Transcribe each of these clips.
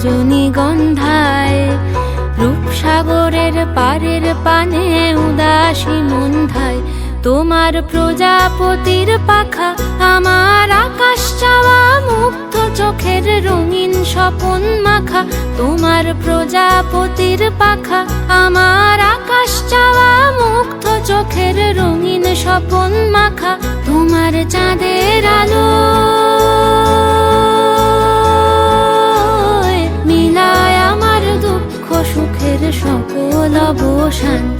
রজনীগন্ধায় রূপসাগরের পারের পানে উদাসী মন্ধায়, তোমার প্রজাপতির পাখা আমার আকাশ চাওয়া মুক্ত চোখের রঙিন স্বপন মাখা, তোমার প্রজাপতির পাখা আমার আকাশ চাওয়া মুক্ত চোখের রঙিন স্বপন মাখা, তোমার চাঁদের আলো। 说不到不删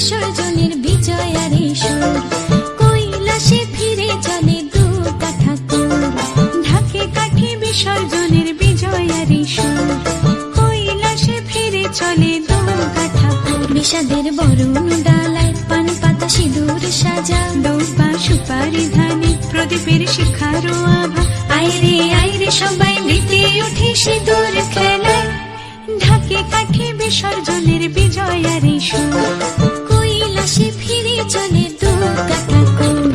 বিসর্জনের বিজয়ার সুর। কৈলাসে ফিরে চলে দু ঠাকুর। ঢাকে কাঠি বিসর্জনের বিজয়ার সুর। কৈলাসে ফিরে চলে পান পাতা সিঁদুর সাজা। দৌবা সুপারি ধানে প্রদীপের শিখারো আভা। আইরে আইরে সবাই মেতে উঠে সিঁদুর খেলায়। ঢাকে কাঠি বিসর্জনের বিজয়ার সুর।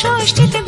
ষষ্ঠীতে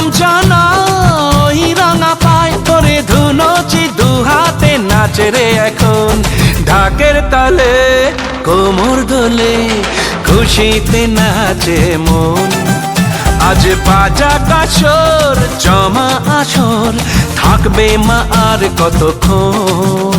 প্রণাম জানাই রাঙা পায় করে ধুনচি দু হাতে নাচে রে এখন। ঢাকের তালে, কোমর দোলে, খুশিতে নাচে মন। আজ বাজা কাছর জমা আসর, থাকবে মা আর কতক্ষণ?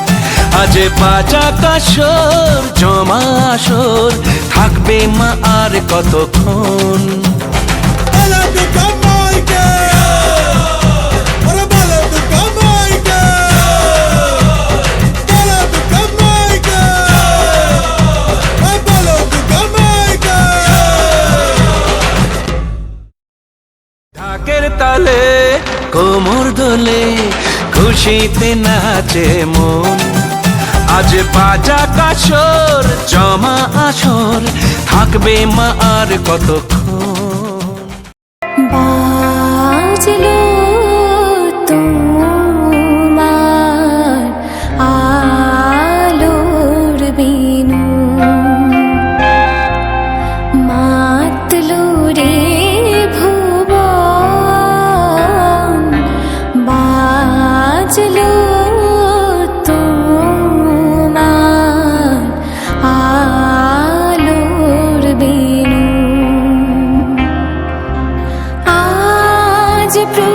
দুর্গা মাইকে বলো দুর্গা মাইকে ওরে বলো দুর্গা মাইকে ঢাকের তালে কোমর দোলে খুশিতে নাচে মন। আজ বাজা কাসর জমা আসর থাকবে মা আর কতক্ষণ? to play.